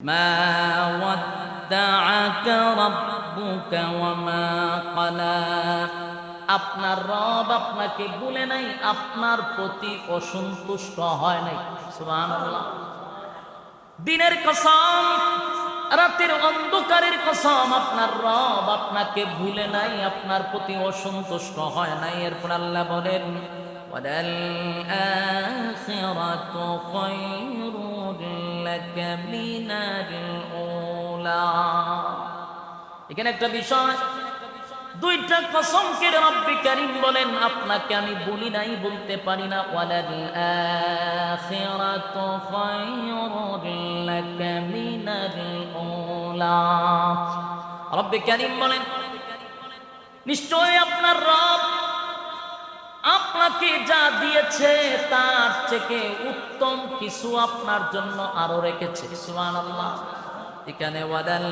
ما ودعك ربك وما قلى আপনার রব আপনাকে বলে নাই আপনার প্রতি অসন্তুষ্ট হয় নাই সুবহানাল্লাহ দিনের কসম রাতের অন্ধকারের কসম আপনার রব আপনাকে ভুলে নাই আপনার প্রতি অসন্তুষ্ট হয় নাই এরপর আল্লাহ বলেন وَلَلْآخِرَةُ خَيْرٌ لَكَ مِنَ الْأُولَى এখানে একটা বিষয় দুইটা কসমকে রব্বি কারীম বলেন আপনাকে আমি বলি নাই বলতে পারি না ওয়ালাল আখিরাতু খায়রুল লাকা মিনাল উলা রব্বি কারীম বলেন নিশ্চয় আপনার রব আপনাকে যা দিয়েছে তার থেকে উত্তম কিছু আপনার জন্য আরও রেখেছে। এখানে, ওয়াদাল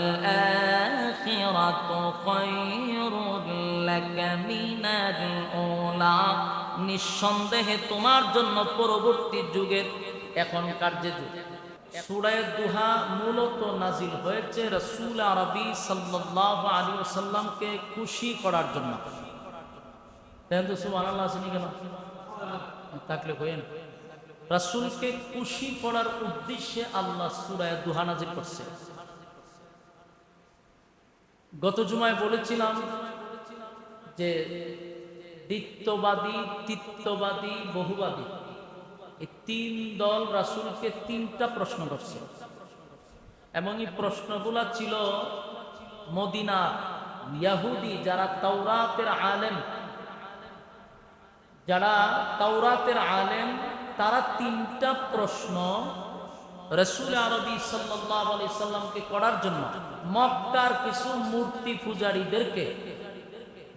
নিঃসন্দেহে তোমার জন্য পরবর্তী যুগের এখনকার যে যুগ। সূরায়ে দুহা মূলত নাজিল হয়েছে রসুল আরবি সাল্লাল্লাহু আলাইহি ওয়াসাল্লামকে খুশি করার জন্য। দেখেন তো সুবহানাল্লাহ আসেনি কেন? থাকলে কইেন রাসূলকে খুশি করার উদ্দেশ্যে আল্লাহ সূরায়ে দুহা নাজিল করছে। গত জুমায় বলেছিলাম যে, দ্বিত্ববাদী, তিত্ববাদী, বহুবাদী, এই তিন দল রাসূলকে তিনটা প্রশ্ন করছে। এবং এই প্রশ্নগুলা ছিল মদিনা, ইয়াহুদি, যারা তাওরাতের আলেম যারা তাওরাতের আলেম, তারা তিনটা প্রশ্ন রসুল আরবি সাল্লাহ সাল্লামকে করার জন্য মক্কার কিছু মূর্তি পূজারীদেরকে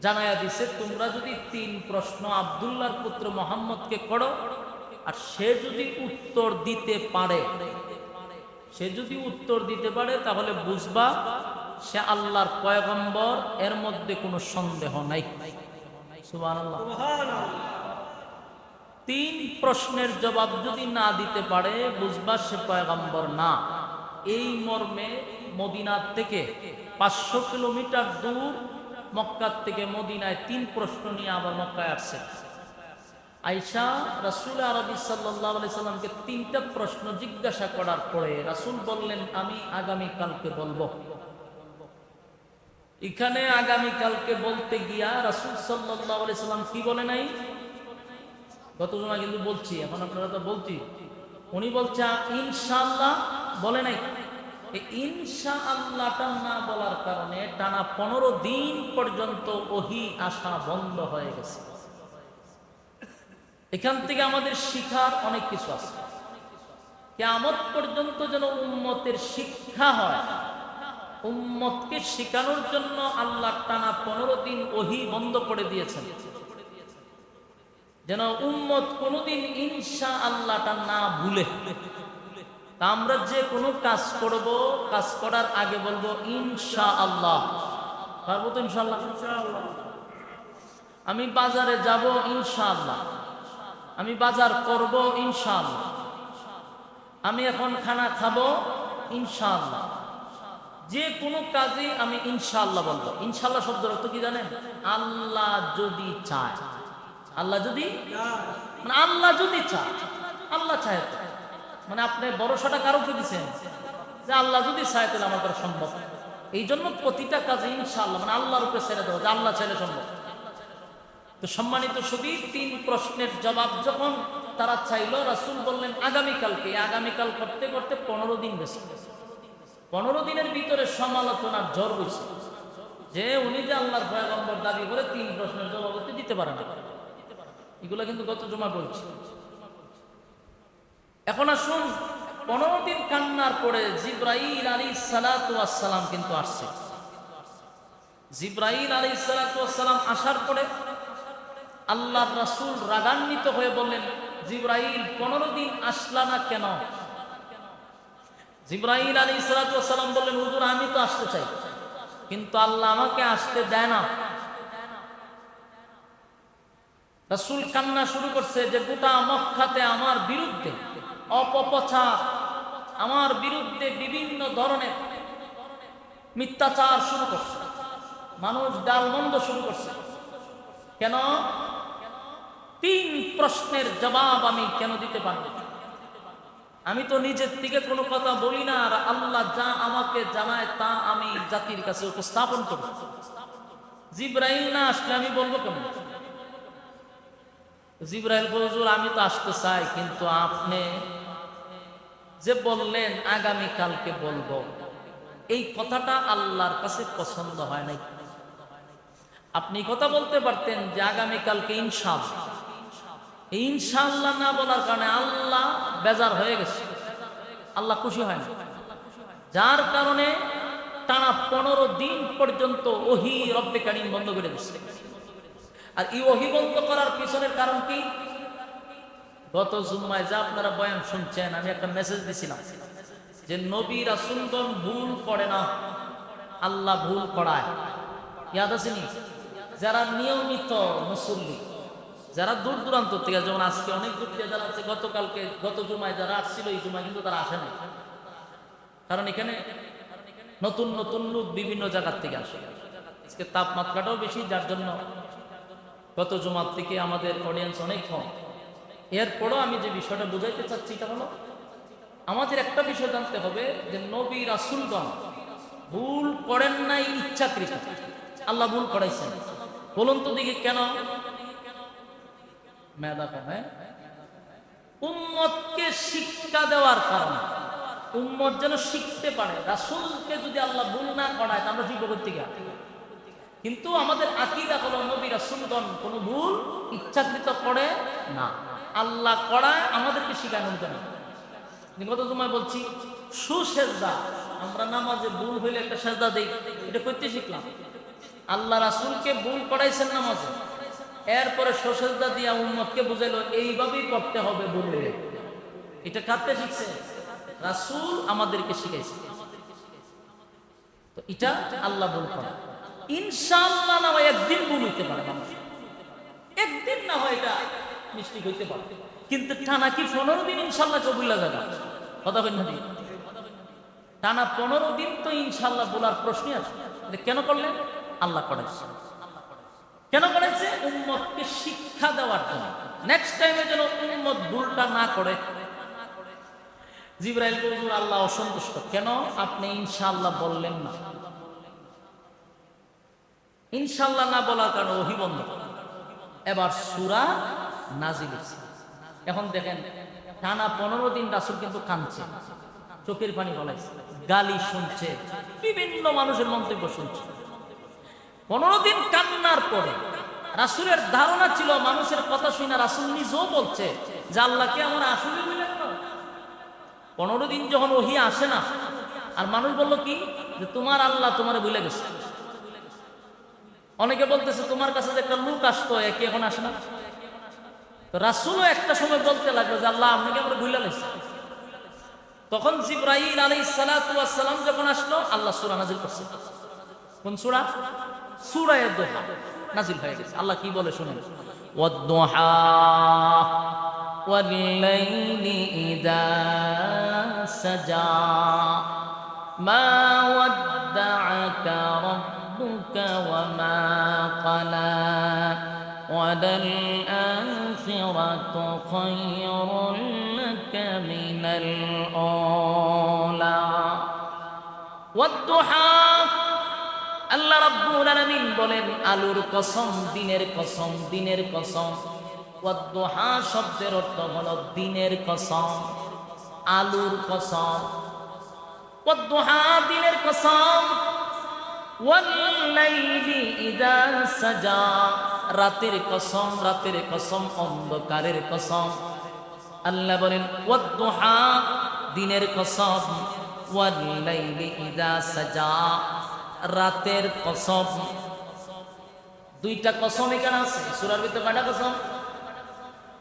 জানাইয়া দিছে, তোমরা যদি তিন প্রশ্ন আবদুল্লাহর পুত্র মোহাম্মদকে করো, আর সে যদি উত্তর দিতে পারে, সে যদি উত্তর দিতে পারে, তাহলে বুঝবা সে আল্লাহর পয়গম্বর, এর মধ্যে কোনো সন্দেহ নাই। সুবহানাল্লাহ। তিন প্রশ্নের জবাব যদি না দিতে পারে, বুঝবা সে পয়গম্বর না। এই মর্মে মদিনার থেকে পাঁচশো কিলোমিটার দূর মক্কার থেকে মদিনায় তিন প্রশ্ন নিয়ে আবার মক্কায় আসছে। আইসা রাসুল আরবি সাল্লাহ সাল্লামকে তিনটা প্রশ্ন জিজ্ঞাসা করার পরে রাসুল বললেন, আমি আগামী কালকে বলব। এখানে আগামী কালকে বলতে গিয়া রাসুল সাল্লাহ সাল্লাম কি বলে নাই? গত কিন্তু বলছি, এখন আপনারা তো বলছি। উনি বলছে, ইনশাআল্লাহ বলে নাই। ইনশা আল্লাহটা না বলার কারণে টানা পনেরো দিন পর্যন্ত ওহি আসা বন্ধ হয়ে গেছে। এখান থেকে আমাদের শিখার অনেক কিছু আছে। কেমত পর্যন্ত যেন উম্মতের শিক্ষা হয়, উম্মতকে শেখানোর জন্য আল্লাহ টানা পনেরো দিন ওহি বন্ধ করে দিয়েছেন। যেন উম্মত কোনোদিন ইনশা আল্লাহটা না ভুলে। তা আমরা যে কোনো কাজ করব কাজ করার আগে বলব ইনশা আল্লাহ পারব তো ইনশাল্লাহ আমি বাজারে যাব ইনশা আল্লাহ আমি বাজার করব ইনশা আল্লাহ আমি এখন খানা খাব ইনশা আল্লাহ যে কোনো কাজে আমি ইনশাআল্লাহ বলব। ইনশাআল্লাহ শব্দের অর্থ কি জানেন? আল্লাহ যদি চায়। আল্লাহ যদি মানে আল্লাহ যদি চায় আল্লাহ চায় তো। মানে আপনি ভরসাটা কারোকে দিচ্ছেন যে আল্লাহ যদি চায় তাহলে আমার দ্বারা সম্ভব। এই জন্য প্রতিটা কাজে ইনশাআল্লাহ মানে আল্লাহর উপরে ছেড়ে দেওয়া যে আল্লাহ চাইলে সম্ভব। তো সম্মানিত সবই তিন প্রশ্নের জবাব যখন তারা চাইলো রাসুল বললেন আগামীকালকে। আগামীকাল করতে করতে পনেরো দিন বেশি পনেরো দিনের ভিতরে সমালোচনার জ্বর হয়েছে যে উনি যে আল্লাহর পয়গম্বর দাবি করে তিন প্রশ্নের জবাব দিতে পারে না। এগুলো কিন্তু গত জমা বলছি। এখন আসুন, পনেরো দিন কান্নার পরে জিব্রাইল আলী সালাতাম কিন্তু আসছে। জিব্রাইল আলী সালাতাম আসার পরে আল্লাহর রাসুল রাগান্বিত হয়ে বললেন, জিব্রাইল, পনেরো দিন আসলা না কেন? জিব্রাহিল আলী সালাম বললেন, হুজুর, আমি তো আসতে চাই। কিন্তু আল্লাহ আমাকে আসতে দেয় না। রাসুল কান্না শুরু করছে যে গোটা মক্কাতে আমার বিরুদ্ধে, অপপ্রচার, আমার বিরুদ্ধে বিভিন্ন ধরনের মিথ্যাচার শুরু করছে। মানুষ ডালমন্দ শুরু করছে। কেন? তিন প্রশ্নের জবাব আমি কেন দিতে পারব? আমি তো নিজের থেকে কোনো কথা বলি না, আর আল্লাহ যা আমাকে জানায় তা আমি জাতির কাছে উপস্থাপন করি। জিব্রাইল না আসলে আমি বলব কেমন জিব্রাইল বলজুর আমি তো আসতে চাই, কিন্তু আপনি যে বললেন, আগামী কালকে বলব। এই কথাটা আল্লাহর কাছে পছন্দ হয় নাই। আপনি কথা বলতে পারতেন যে আগামী কালকে ইনশাআল্লাহ। এই না বলার কারণে আল্লাহ বেজার হয়ে গেছে। আল্লাহ খুশি হয় না যার কারণে টানা পনেরো দিন পর্যন্ত ওহি রব্বে কারিম বন্ধ করে দিচ্ছে আর এই ওহি বন্ধ করার পিছনের কারণ কি? গত জুম্মায় যা আপনারা বয়ান শুনছেন, আমি একটা মেসেজ দিছিলাম যে নবী রাসুলগণ ভুল করে না, আল্লাহ ভুল করায়। ইয়াদ আসেনি যারা নিয়মিত মুসল্লি, যারা দূর দূরান্ত থেকে, যেমন আজকে অনেক দূর থেকে যারা আছে, গতকালকে, গত জুমায় যারা আসছিল, এই জুমায় কিন্তু তারা আসে না কারণ এখানে নতুন নতুন লোক বিভিন্ন জায়গার থেকে আসে। আজকে তাপমাত্রাটাও বেশি, যার জন্য গত জুমার থেকে আমাদের অডিয়েন্স অনেক কম। এরপরও আমি যে বিষয়টা বুঝাইতে চাচ্ছি এটা হলো, আমাদের একটা বিষয় জানতে হবে যে নবী রাসুলগণ ভুল করেন নাই ইচ্ছাকৃত। আল্লাহ ভুল করাইছেন। বলুন তো দেখি কেন? মেধা কমে উম্মতকে শিক্ষা দেওয়ার কারণে। উম্মত যেন শিখতে পারে। রাসুলকে যদি আল্লাহ ভুল না করায় আমরা শিখব করতে কিন্তু আমাদের আকিদা হলো নবী রাসুলগণ কোনো ভুল ইচ্ছাকৃত করে না। আল্লাহ করায় আমাদেরকে শিখানো কেন গত তোমায় বলছি, সুসেজদা, আমরা নামাজে ভুল হইলে একটা সেজদা দেই। এটা করতে শিখলাম। আল্লাহ রাসুলকে ভুল করাইছেন নামাজে। এরপরে সসেজদা দিয়া উম্মতকে বুঝাইলো, এইভাবেই করতে হবে বললে এটা কাঁদতে শিখছে। রাসুল আমাদেরকে শিখাইছে। তো এটা আল্লাহ ভুল করা। ইনশাআল্লাহ না হয় একদিন ভুল হইতে পারে মানুষ একদিন না হয় এটা মিষ্টি হইতে পারে। কিন্তু টানা কি পনেরো দিন ইনশাল্লাহ কবুল্লা যাবে? কথা বলেন না টানা পনেরো দিন তো ইনশাল্লাহ বলার প্রশ্নই আছে। কেন করলেন? আল্লাহ করাইছে কেন করেছে? উম্মতকে শিক্ষা দেওয়ার জন্য। নেক্সট টাইমে যেন উম্মত ভুলটা না করে। জিব্রাইল বলুন আল্লাহ অসন্তুষ্ট। কেন? আপনি ইনশাল্লাহ বললেন না। ইনশাআল্লাহ না বলার কারণে ওহি বন্ধ। এবার সুরা নাজিল এখন দেখেন, টানা পনেরো দিন রাসুল কিন্তু কাঁদছে। চোখের পানি বলাইছে গালি শুনছে, বিভিন্ন মানুষের মন্তব্য শুনছে। পনেরো দিন কান্নার পরে রাসুলের ধারণা ছিল, মানুষের কথা শুনে রাসুল নিজেও বলছে যে আল্লাহকে আমার আসলে পনেরো দিন যখন ওহি আসে না, আর মানুষ বলল কি? যে তোমার আল্লাহ তোমার ভুলে গেছে। অনেকে বলতেছে তোমার কাছে যে একটা লোক আসতো একে এখন আসে না তো রাসুলও একটা সময় বলতে লাগলো যে আল্লাহ আপনাকে আমরা ভুলে গেছি তখন জিব্রাহিল আলাই সালাম যখন আসলো আল্লাহ সুরা নাজিল করছে কোন সুরা সুরায় দোহা নাজিল হয়ে গেছে আল্লাহ কি বলে শুনেন ওয়াদ্দোহা والليل إذا سجى ما ودعك ربك وما قلى وللآخرة خير لك من الأولى والضحى আল্লাহ রাব্বুল আলামিন বলেন আলুর কসম দিনের কসম দিনের কসম ওয়াদ্দুহা শব্দের অর্থ হলো দিনের কসম আলুর কসম ওয়াদ্দুহা দিনের কসম ওয়াল্লাইলি ইদা সাজা রাতের কসম রাতের কসম, অন্ধকারের কসম। আল্লাহ বলেন দিনের কসম। সাজা, রাতের কসম। দুইটা কসম এখানে আছে, সুরার ভিতরে কয়টা কসম?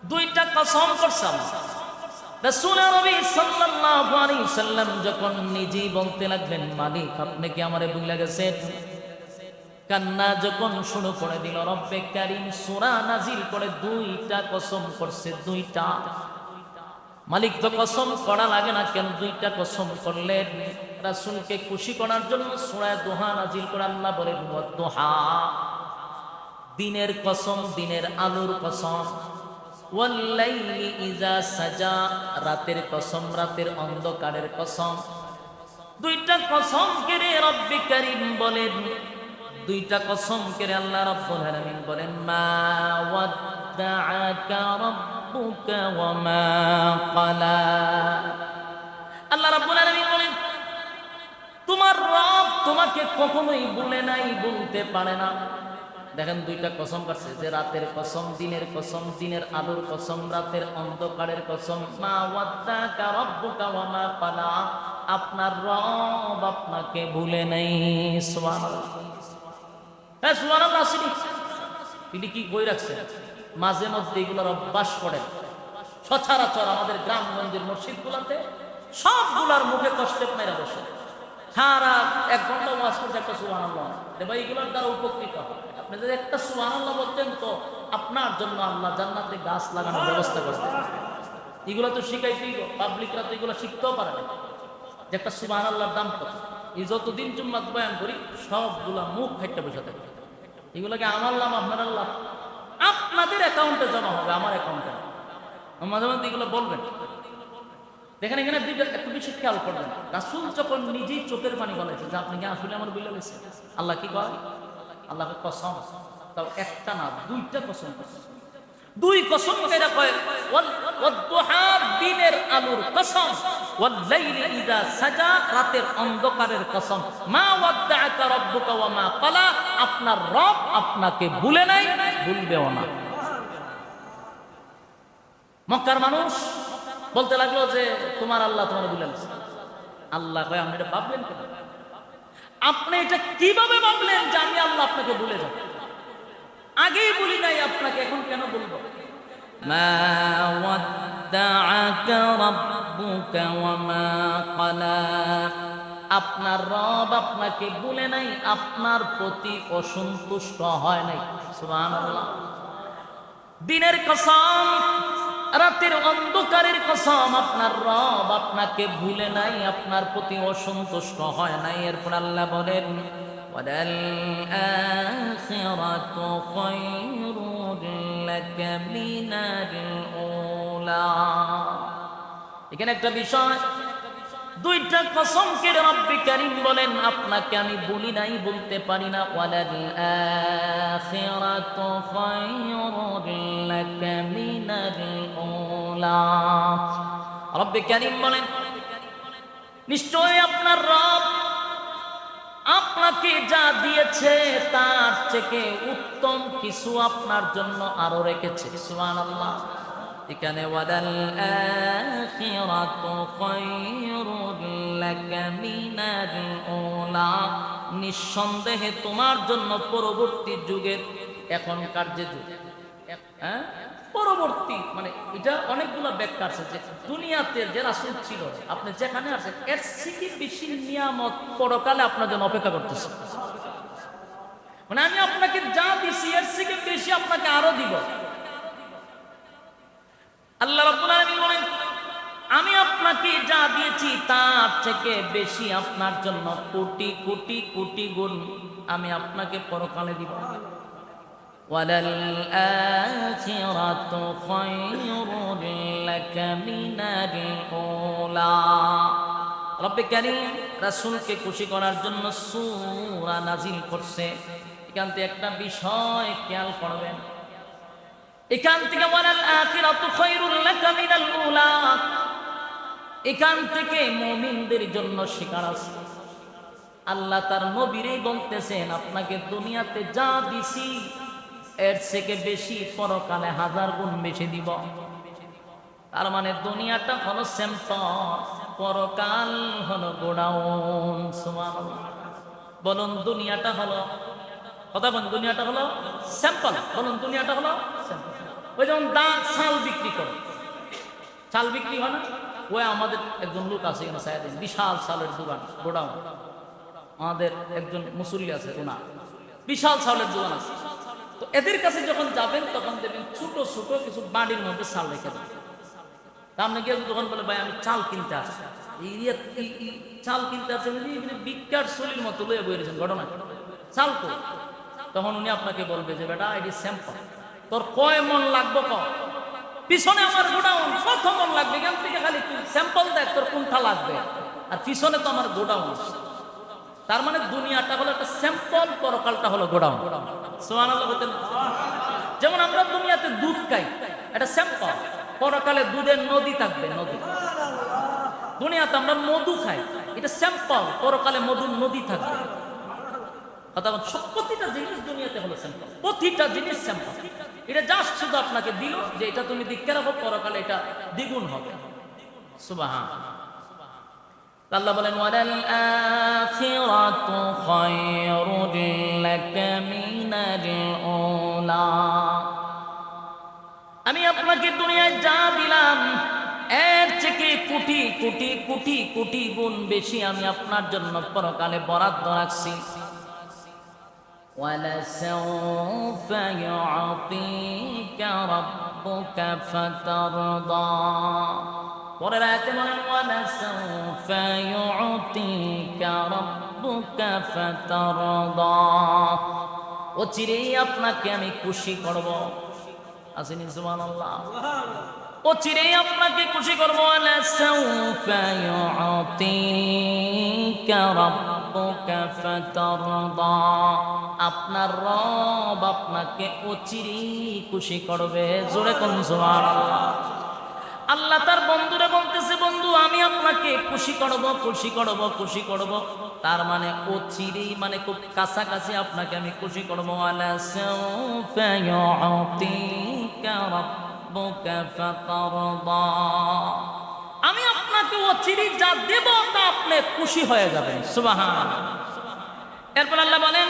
দুইটা কসম করছাম যখন নিজেই বলতে লাগলেন, মালিক, আপনি কি আমারে ভুলে গেছেন? কান্না যখন শুরু করে দিল, রব্বে কারিম, সূরা নাজিল করে দুইটা কসম করছে, দুইটা। মালিক তো কসম করা লাগে না কেন, দুইটা কসম করলেন। রাসূলকে খুশি করার জন্য সূরা দোহা নাজিল করে আল্লাহ বলেন দোহা। দিনের কসম, দিনের আলোর কসম। সাজা, রাতের কসম, রাতের অন্ধকারের কসম। দুইটা কসম কেড়ে রব্বি করিম বলেন। দুইটা কসম কেড়ে আল্লাহ রব্বুল আলামিন বলেন, মা ওয়াদ্দাআকা রাব্বুকা মা ক্বালা। আল্লাহ রাব্বুল আলামিন বলেন, তোমার রব তোমাকে কখনোই বলে নাই বলতে পারে না। দেখেন দুইটা কসম কাটছে, যে রাতের কসম, দিনের কসম, দিনের আলোর কসম, রাতের অন্ধকারের কসম। আপনার রব আপনাকে ভুলে নাই, সুবহানাল্লাহ। হ্যাঁ সুবহানাল্লাহ তিনি কি কই রাখছে মাঝে মধ্যে এগুলোর অভ্যাস করেন। সচরাচর আমাদের গ্রামগঞ্জের মসজিদগুলোতে সবগুলার মুখে কষ্টে মেরা বসে। সারা এক ঘণ্টা ওয়াজ করছে একটা সুবাহ ভাই, এগুলোর দ্বারা উপকৃত হয়। আপনি একটা সুবাহ বলতেন তো, আপনার জন্য আল্লাহ জান্নাতে গাছ লাগানোর ব্যবস্থা করতেন এগুলো তো শিখাইতেই পাবলিকরা তো এগুলো শিখতেও পারে না। যে একটা সুবাহ আল্লাহর দাম কত? এই যতদিন জুম্মাত বয়ান করি, সবগুলা মুখ ফাইটটা বসে থাকে এগুলোকে আমার লাভ আপনার আল্লাহ আপনাদের অ্যাকাউন্টে জমা হবে, আমার অ্যাকাউন্টে মাঝে মাঝে এগুলো বলবেন। দেখেন এখানে একটু বেশি খেয়াল করবেন। রাসুল যখন নিজেই চোখের পানি বলেছে যে আপনি কি আসলে আমার বিলে আল্লাহ কি কয়? আল্লাহকে কসম, তাও একটা না, দুইটা কসম দুই কসম কেরা কয় ওয়াদ্দুহা দিনের আলোর কসম ওয়াল লাইলি ইযা সাজা, রাতের অন্ধকারের কসম। মা ওয়াদ্দাআকা রাব্বুকা ওয়া মা ক্বালা, আপনার রব আপনাকে ভুলে নাই, ভুলবেও না। মক্কার মানুষ বলতে লাগল যে, তোমার আল্লাহ তোমার ভুলে গেছে। আল্লাহ কয়, আপনি এটা ভাবলেন কেন? আপনি এটা কীভাবে ভাবলেন যে আমি আল্লাহ আপনাকে ভুলে যাব? আগেই বলি নাই আপনাকে এখন কেন বলব? আপনার রব আপনাকে ভুলে নাই আপনার প্রতি অসন্তুষ্ট হয় নাই। দিনের কসম রাতের অন্ধকারের কসম, আপনার রব আপনাকে ভুলে নাই, আপনার প্রতি অসন্তুষ্ট হয় নাই। এরপর আল্লাহ বলেন এখানে একটা বিষয়, দুইটা কসম কে রব্বি কারিম বলেন, আপনাকে আমি বলি নাই, বলতে পারি না। ওয়ালাল উলা রব্বি কারিম বলেন নিশ্চয় আপনার রব আপনাকে যা দিয়েছে তার থেকে উত্তম কিছু আপনার জন্য আরও রেখেছে। সুবহানাল্লাহ। এখানে নিঃসন্দেহে তোমার জন্য পরবর্তী যুগের এখনকার যে যুগ হ্যাঁ? পরবর্তী মানে এটা অনেকগুলো ব্যাখ্যা আছে যে দুনিয়াতে যে রাসূল ছিল, আপনি যেখানে আছেন, এর থেকে বেশি নিয়ামত পরকালে আপনার জন্য অপেক্ষা করতেছে। মানে আমি আপনাকে যা দিছি, এর থেকে বেশি আপনাকে আরও দিব। আল্লাহ রাব্বুল আলামিন বলেন, আমি আপনাকে যা দিয়েছি তার থেকে বেশি আপনার জন্য কোটি কোটি কোটি গুণ আমি আপনাকে পরকালে দিব। وللآخرة خير لك من الأولى রব্বে কারীম রাসূলকে খুশি করার জন্য সূরা নাজিল করছে এখান থেকে একটা বিষয় খেয়াল করবেন এখান থেকে বলাল আখিরাতু খায়রুল লাকা মিনাল উলা এখান থেকে মুমিনদের জন্য শিকার আছে আল্লাহ তার নবীরেই বলতেছেন আপনাকে দুনিয়াতে যা দিছি এর থেকে বেশি পরকালে হাজার গুণ বেশি দিব। তার মানে দুনিয়াটা হলো স্যাম্পল পরকাল হলো গোডাউন বলুন, দুনিয়াটা হলো, কথা বলুন, দুনিয়াটা হলো স্যাম্পল বলুন, দুনিয়াটা হলো ওই যেমন দাঁত চাল বিক্রি করে। চাল বিক্রি হয় না? ওই আমাদের একজন লোক আছে এখানে বিশাল চালের দোকান, গোডাউন। আমাদের একজন মুসল্লি আছে ওনা বিশাল চালের দোকান আছে। তো এদের কাছে যখন যাবেন, তখন দেখবেন ছোট ছোট কিছু বাড়ির মধ্যে চাল রেখে দেবেন আপনি গিয়ে তখন বলে, ভাই, আমি চাল কিনতে আসছি। এই ইয়ে- চাল কিনতে আসছেন উনি এমনি বিজ্ঞার শরীর মতো লয়ে বইরেছেন ঘটনা। চাল তো তখন উনি আপনাকে বলবে যে, বেটা, এটি স্যাম্পল। তোর কয় মন লাগবে ক পিছনে আমার গোডাউন, কত মন লাগবে? এখান থেকে খালি স্যাম্পল দেখ, তোর কোনটা লাগবে? আর পিছনে তো আমার গোডাউন তার মানে দুনিয়াটা হলো একটা স্যাম্পল, পরকালটা হলো গোডাউন। সোহান যেমন আমরা দুনিয়াতে দুধ খাই এটা স্যাম্পল, পরকালে দুধের নদী থাকবে, নদী। দুনিয়াতে আমরা মধু খাই, এটা স্যাম্পল, পরকালে মধুর নদী থাকবে। সব প্রতিটা জিনিস দুনিয়াতে হলো স্যাম্পল, প্রতিটা জিনিস স্যাম্পল। এটা জাস্ট শুধু আপনাকে দিল যে এটা তুমি দিকে রাখো, পরকালে এটা দ্বিগুণ হবে। সুবাহা আল্লাহ বলেন ওয়ালাল আখিরাতু খায়রুল লাকা মিনাল উলা আমি আপনাকে দুনিয়ায় যা দিলাম এর থেকে কোটি কোটি কোটি কোটি গুণ বেশি আমি আপনার জন্য পরকালে বরাদ্দ রাখছি ولسوف يعطيك ربك فترضى পরের আয়াতে বলেন ওয়ালাসাউফা ইউতিকা রাব্বুকা ফাতারদা। ও চিরেই আপনাকে আমি খুশি করব। আসেনি, সুবহানাল্লাহ। ও চিরেই আপনাকে খুশি করব। ওয়ালাসাউফা ইউতিকা রাব্বুকা ফাতারদা। আপনার রব আপনাকে অচিরেই খুশি করবে। জোরে কোন সুবহানাল্লাহ। আল্লাহ তার বন্ধুরে বলতেছে, বন্ধু, আমি আপনাকে খুশি করব খুশি করব খুশি করব। তার মানে ও চিরেই মানে খুব কাছাকাছি আপনাকে আমি খুশি করব। আমি আপনাকে ও চিরি যা দেব, তা আপনি খুশি হয়ে যাবেন। সুবহান এরপর আল্লাহ বলেন,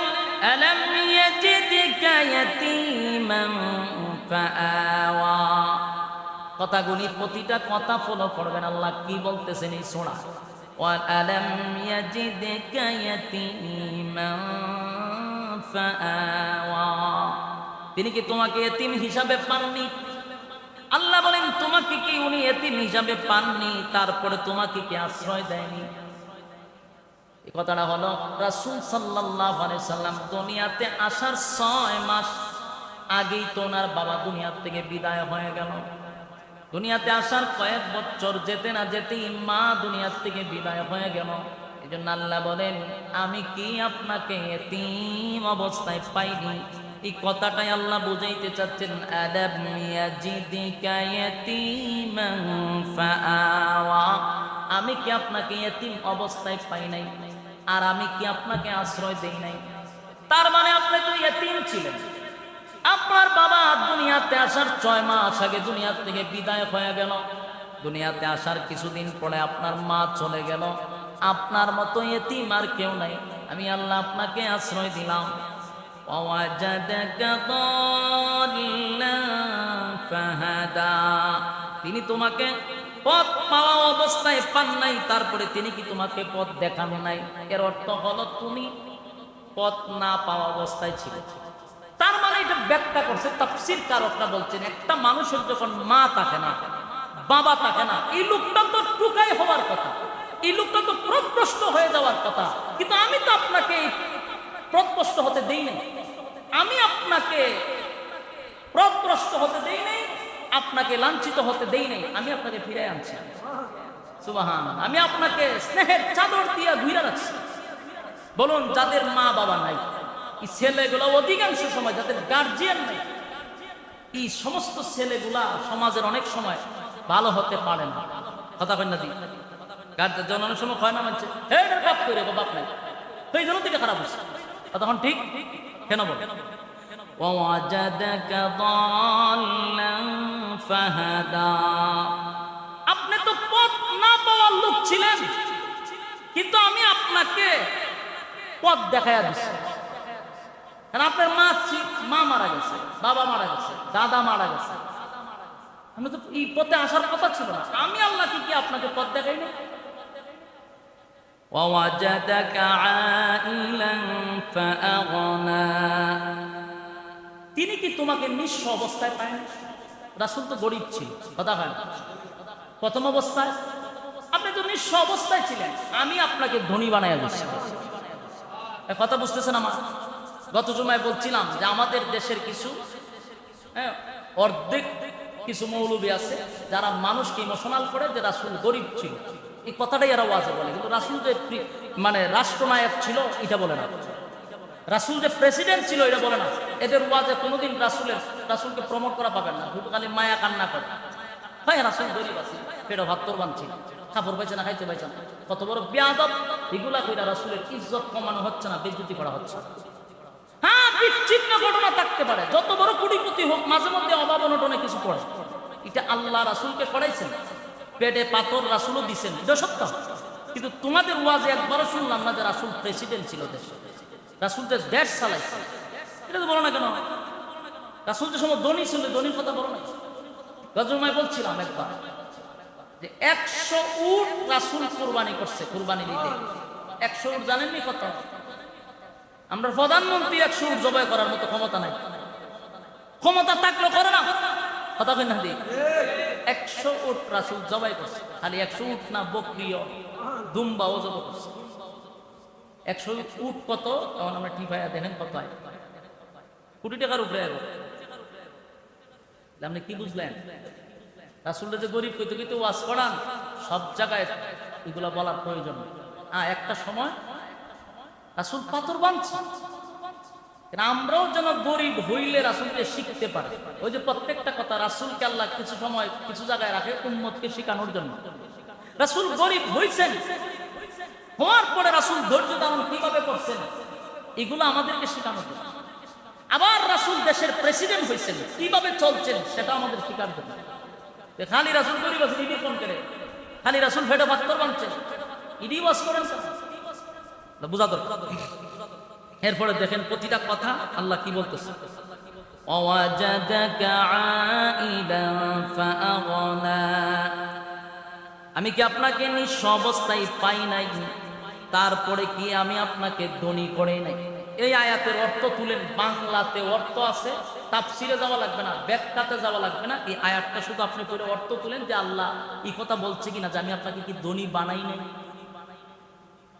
আলাম ইয়াজিদকা ইয়াতীমান ফাআওয়া। কথাগুলি প্রতিটা কথা ফলো করবেন আল্লাহ কি বলতেছেন এই সোনা وَأَلَمْ يَجِدْكَ يَتِيمًا فَآوَى তিনি কি তোমাকে এতিম হিসাবে পাননি আল্লাহ বলেন তোমাকে কি উনি এতিম হিসাবে পাননি তারপরে তোমাকে কি আশ্রয় দেয়নি এই কথাটা হলো রাসূল সাল্লাল্লাহু আলাইহি সাল্লাম দুনিয়াতে আসার ছয় মাস আগেই তো ওনার বাবা দুনিয়ার থেকে বিদায় হয়ে গেল দুনিয়াতে আসার কয়েক বছর যেতে না যেতেই মা দুনিয়ার থেকে বিদায় হয়ে গেল। এই জন্য আল্লাহ বলেন, আমি কি আপনাকে এতিম অবস্থায় পাইনি? এই কথাটাই আল্লাহ বুঝাইতে চাচ্ছেন আমি কি আপনাকে এতিম অবস্থায় পাই নাই? আর আমি কি আপনাকে আশ্রয় দেই নাই? তার মানে আপনি তো এতিম ছিলেন। আপনার বাবা দুনিয়াতে আসার ছয় মাস আগে দুনিয়ার থেকে বিদায় হয়ে গেল। দুনিয়াতে আসার কিছুদিন পরে আপনার মা চলে গেল। আপনার মতো এতিম আর কেউ নাই। আমি আল্লাহ আপনাকে আশ্রয় দিলাম। তিনি তোমাকে পথ পাওয়া অবস্থায় পান নাই, তারপরে তিনি কি তোমাকে পথ দেখানো নাই? এর অর্থ হলো তুমি পথ না পাওয়া অবস্থায় ছিলে। তার মানে এটা ব্যাখ্যা করছে, তাফসির কারকরা বলছেন, একটা মানুষের যখন মা থাকে না, বাবা থাকে না, এই লোকটা তো টুকাই হওয়ার কথা, এই লোকটা তো প্রত্নষ্ট হয়ে যাওয়ার কথা, কিন্তু আমি তো আপনাকে এই হতে দেই নাই। আমি আপনাকে প্রত্নষ্ট হতে দেই নাই, আপনাকে লাঞ্ছিত হতে দেই নাই, আমি আপনাকে ফিরে আনছি। সুবাহান আমি আপনাকে স্নেহের চাদর দিয়ে ঘুরে রাখছি। বলুন, যাদের মা বাবা নাই এই ছেলেগুলো অধিকাংশ সময় যাদের গার্জিয়ান নেই এই সমস্ত ছেলেগুলা সমাজের অনেক সময় ভালো হতে পারে না কথা কই না দি গার্জিয়ান যখন অনেক সময় হয় না মানছে হে এটার বাপ করে বাপ নাই তো এই জন্য থেকে খারাপ হচ্ছে তখন ঠিক কেন বল ووجدك ضالا فهدى আপনি তো পথ না পাওয়ার লোক ছিলেন কিন্তু আমি আপনাকে পথ দেখাইয়া দিচ্ছি কারণ আপনার মা ছি- মা মারা গেছে বাবা মারা গেছে দাদা মারা গেছে আমি তো এই পথে আসার কথা ছিল না আমি আল্লাহকে কি আপনাকে পথ দেখাই না ووجدك عائلا فأغنى তিনি কি তোমাকে নিঃস্ব অবস্থায় পায় না রাসুল তো গরিব ছিল কথা হয় না। প্রথম অবস্থায় আপনি তো নিঃস্ব অবস্থায় ছিলেন আমি আপনাকে ধনী বানাইয়া দিচ্ছি এ কথা বুঝতেছেন আমার গত জমায় বলছিলাম যে আমাদের দেশের কিছু হ্যাঁ অর্ধেক কিছু মৌলবী আছে যারা মানুষকে ইমোশনাল করে যে রাসুল গরিব ছিল। এই কথাটাই এরা ওয়াজে বলে, কিন্তু রাসুল যে মানে রাষ্ট্রনায়ক ছিল, এটা বলে না। রাসুল যে প্রেসিডেন্ট ছিল, এটা বলে না। এদের ওয়াজে কোনোদিন রাসুলের রাসুলকে প্রমোট করা পাবেন না। শুধু খালি মায়া কান্না করে। ভাই রাসুল গরিব আছে, পেট ভাত তোরবান ছিল, কাপড় পাইছে না খাইতে পাইছে না। কত বড় বেয়াদব, এগুলা কইরা রাসুলের ইজ্জত কমানো হচ্ছে না বেজ্জতি করা হচ্ছে বিচ্ছিন্ন ঘটনা থাকতে পারে। যত বড় কোটিপতি হোক, মাঝে মধ্যে অভাব অনটনে কিছু পড়ে এটা আল্লাহ রাসুলকে করাইছেন। পেটে পাথর রাসুলও দিছেন। এটা সত্য। কিন্তু তোমাদের ওয়াজে একবারও শুনলাম না যে রাসুল প্রেসিডেন্ট ছিল দেশে। রাসুল যে দেশ চালাইছে। এটা তো বলো না কেন? রাসুল যে সময় ধনী ছিল, ধনীর কথা বলো না। গজমায় বলছিলাম একবার যে একশো উট রাসুল কুরবানি করছে, কুরবানি দিতে। একশো উট জানেননি কত? আমরা প্রধানমন্ত্রী একশো উট জবাই করার মতো ক্ষমতা নাই। ক্ষমতা থাকলেও করে না। কথা না দি একশো উট রাসুল জবাই করছে। খালি একশো উট না বকরিও দুম্বাও জবাই করছে। একশো উট কত? তখন আমরা টিফাইয়া দেখেন কত হয়। কোটি টাকার উপরে আপনি কি বুঝলেন? রাসুলটা যে গরিব কইতে কইতে ওয়াজ করান, সব জায়গায় এগুলা বলার প্রয়োজন। হ্যাঁ একটা সময় রাসুল পাথর বাঁধছে। আমরাও যেন গরিব হইলে রাসুলকে শিখতে পারে। ওই যে প্রত্যেকটা কথা, রাসুলকে আল্লাহ কিছু সময়, কিছু জায়গায় রাখে উম্মতকে শেখানোর জন্য। রাসুল গরিব হইছেন। হওয়ার পরে রাসুল ধৈর্য ধারণ কীভাবে করছেন? এগুলো আমাদেরকে শেখানোর জন্য। আবার রাসুল দেশের প্রেসিডেন্ট হয়েছেন কীভাবে চলছেন সেটা আমাদের শিকার জন্য। খালি রাসুল গরিব আছে, ইডি কোন করে। খালি রাসুল ফেটে পাত্তর বানছেন ইডি করেন। দরকার। এরপরে দেখেন প্রতিটা কথা আল্লাহ কি বলতেছে? আমি কি আপনাকে নিঃস অবস্থায় পাই নাই? তারপরে কি আমি আপনাকে ধনী করে নাই? এই আয়াতের অর্থ তুলেন, বাংলাতে অর্থ আছে তাপসিরে যাওয়া লাগবে না, ব্যাখ্যাতে যাওয়া লাগবে না। এই আয়াতটা শুধু আপনি করে অর্থ তুলেন যে আল্লাহ এই কথা বলছে কিনা, যে আমি আপনাকে কি ধনী বানাই নাই?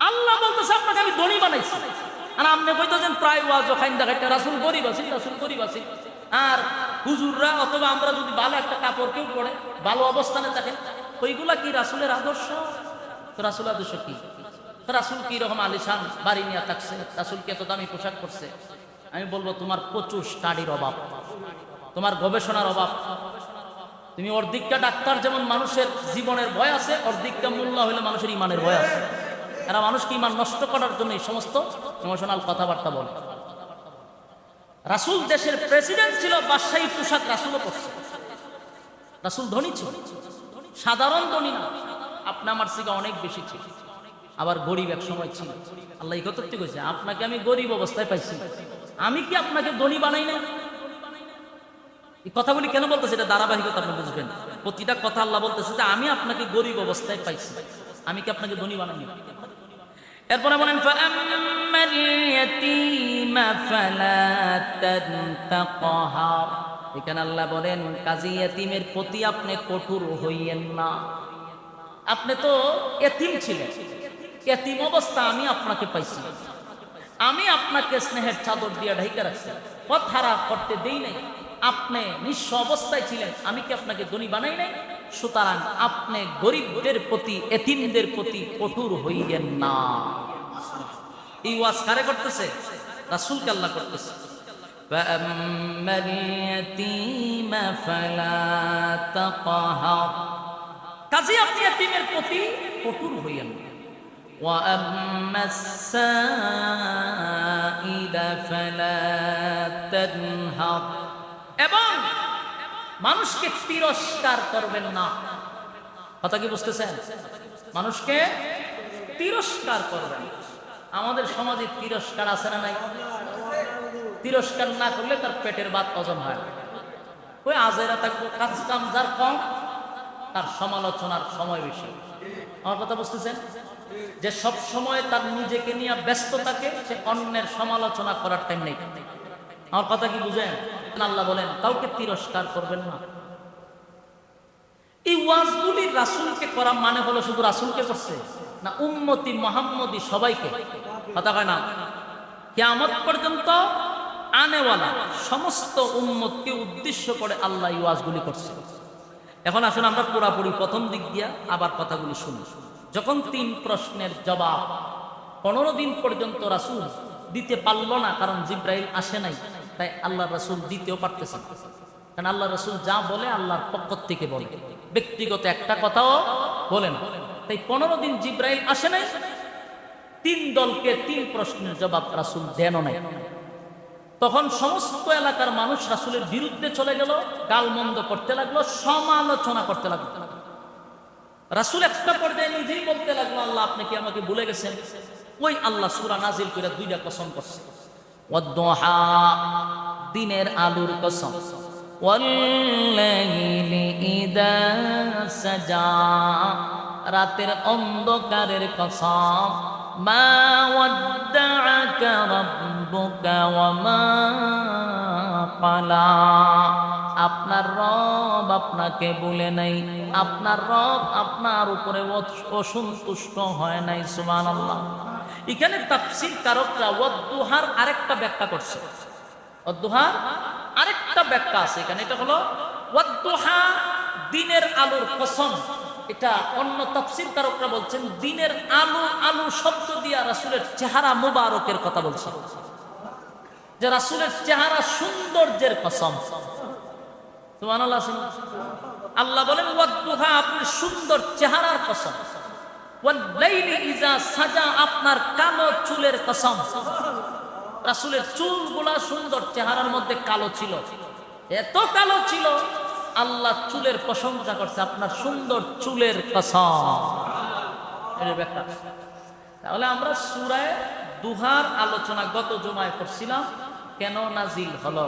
আল্লাহ বলতেছে, আপনাকে আমি ধনী বানাইছি। আর আপনি কইতেছেন, প্রায় ওয়াজ খাইন দেখাইতে রাসুল গরিব আছি, রাসুল গরিব আছি। আর হুজুররা অথবা আমরা যদি ভালো একটা কাপড় কেউ পরে, ভালো অবস্থানে থাকেন ওইগুলা কি রাসুলের আদর্শ? রাসুল আদর্শ কি? রাসুল কি রকম আলিশান বাড়ি নিয়ে থাকছে? রাসুল কি এত দামি পোশাক করছে আমি বলব, তোমার প্রচুর স্টাডির অভাব। তোমার গবেষণার অভাব। তুমি অর্ধেকটা ডাক্তার যেমন মানুষের জীবনের ভয় আছে, অর্ধেকটা মূল্য হলে মানুষের ইমানের ভয় আছে। এরা মানুষকে ইমান নষ্ট করার জন্য এই সমস্ত ইমোশনাল কথাবার্তা বলে। রাসুল দেশের প্রেসিডেন্ট ছিল, বাদশাহী পোশাক করছে রাসুল ধনী ছিল। সাধারণ ধনী না। আপনি আমার থেকে অনেক বেশি ছিল। আবার গরিব এক সময় ছিল। আল্লাহ কথা কইছে আপনাকে আমি গরিব অবস্থায় পাইছি। আমি কি আপনাকে ধনী বানাই নাই? এই কথাগুলি কেন বলতেছে? এটা ধারাবাহিকতা, আপনি বুঝবেন। প্রতিটা কথা আল্লাহ বলতেছে যে আমি আপনাকে গরিব অবস্থায় পাইছি। আমি কি আপনাকে ধনী বানাইনি এরপরে বলেন এখানে আল্লাহ বলেন, কাজী এতিমের প্রতি আপনি কঠোর হইয়েন না। আপনি তো এতিম ছিলেন। এতিম অবস্থা আমি আপনাকে পাইছি। আমি আপনাকে স্নেহের চাদর দিয়ে ঢাইকে রাখছি। পথ হারা করতে দেই নাই। আপনি নিঃস্ব অবস্থায় ছিলেন। আমি কি আপনাকে ধনী বানাই নাই? সুতরাং আপনি গরিবদের প্রতি এতিমদের প্রতি কঠোর হইয়েন না এই ওয়াজ কারে করতেছে রাসূলকে আল্লাহ করতেছে فأما اليتيم فلا تقهر কাজে আপনি এতিমের প্রতি কঠোর হইয়েন না وأما السائل فلا تنهر এবং মানুষকে তিরস্কার করবেন না। কথা কি বুঝতেছেন? মানুষকে তিরস্কার করবেন। আমাদের সমাজে তিরস্কার আছে না নাই? তিরস্কার না করলে তার পেটের ভাত হজম হয় ওই আজেরা থাকব কাজ কাম যার কম, তার সমালোচনার সময় বেশি। আমার কথা বুঝতেছেন? যে সব সময় তার নিজেকে নিয়ে ব্যস্ত থাকে, সে অন্যের সমালোচনা করার টাইম নেই। আমার কথা কি বুঝেন? আল্লাহ বলেন, কাউকে তিরস্কার করবেন না। এই ওয়াজগুলি রাসূলকে করা মানে হলো শুধু রাসূলকে করছে, না উম্মতি মোহাম্মদী সবাইকে? কথা কয় না? কিয়ামত পর্যন্ত আনেওয়ালা সমস্ত উম্মতকে উদ্দেশ্য করে আল্লাহ ওয়াজগুলি করছে। এখন আসুন আমরা পুরাপুরি প্রথম দিক দিয়া আবার কথাগুলি শুনি। যখন তিন প্রশ্নের জবাব, পনেরো দিন পর্যন্ত রাসুল দিতে পারল না, কারণ জিব্রাইল আসে নাই। তাই আল্লাহ রাসূল দিতেও পারতেছে না। কারণ আল্লাহ রাসূল যা বলে আল্লাহর পক্ষ থেকে বলে। ব্যক্তিগত একটা কথাও বলে না। তাই পনেরো দিন জিব্রাইল আসে নাই। তিন দলকে তিন প্রশ্নের জবাব রাসূল দেনও নাই। তখন সমস্ত এলাকার মানুষ রাসুলের বিরুদ্ধে চলে গেল, গালমন্দ করতে লাগল, সমালোচনা করতে লাগল। রাসূল একটা পর্যায়ে নিজেই বলতে লাগল, আল্লাহ, আপনি কি আমাকে ভুলে গেছেন? ওই আল্লাহ সুরা নাজিল করে দুইটা কসম করছে। ওয়াদ্দুহা দিনের আলুর কসম ওয়াল্লাইলি ইদা সাজা রাতের অন্ধকারের কসম মা ওয়াদ্দাআকা রাব্বুকা ওয়া মা ক্বালা আপনার রব আপনাকে বলে নাই। আপনার রব আপনার উপরে অস- অসন্তুষ্ট হয় নাই সুমান আল্লাহ এখানে তাফসীর কারকরা ওয়াদ্দুহার আরেকটা ব্যাখ্যা করছে। ওয়াদ্দুহার আরেকটা ব্যাখ্যা আছে এখানে, এটা হলো ওয়াদ্দুহা দিনের আলোর কসম। এটা অন্য তাফসীর কারকরা বলছেন, দিনের আলো আলো শব্দ দিয়া রাসূলের চেহারা মুবারকের কথা বলছে। যে রাসূলের চেহারা সৌন্দর্যের কসম। সুবহানাল্লাহ আল্লাহ বলেন, ওয়াদ্দুহা, আপনার সুন্দর চেহারার কসম। ওয়াল্লাইলি ইজা সাজা, আপনার কালো চুলের কসম। রাসূলের চুলগুলা সুন্দর, চেহারার মধ্যে কালো ছিল। এত কালো ছিল, আল্লাহ চুলের প্রশংসা করছে, আপনার সুন্দর চুলের কসম। এর তাহলে আমরা সুরায় দুহার আলোচনা গত জুমায় করছিলাম, কেন নাজিল হলো?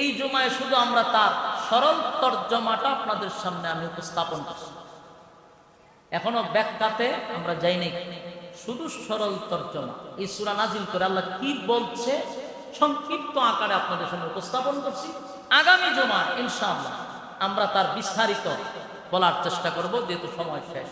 এই জুমায় শুধু আমরা তার সরল তর্জমাটা আপনাদের সামনে আমি উপস্থাপন করছি। এখনও ব্যাখ্যাতে আমরা যাই নাই শুধু সরল তর্জমা। এই সুরা নাজিল করে আল্লাহ কি বলছে, সংক্ষিপ্ত আকারে আপনাদের সামনে উপস্থাপন করছি। আগামী জমা ইনশাআল্লাহ আমরা তার বিস্তারিত বলার চেষ্টা করব, যেহেতু সময় শেষ।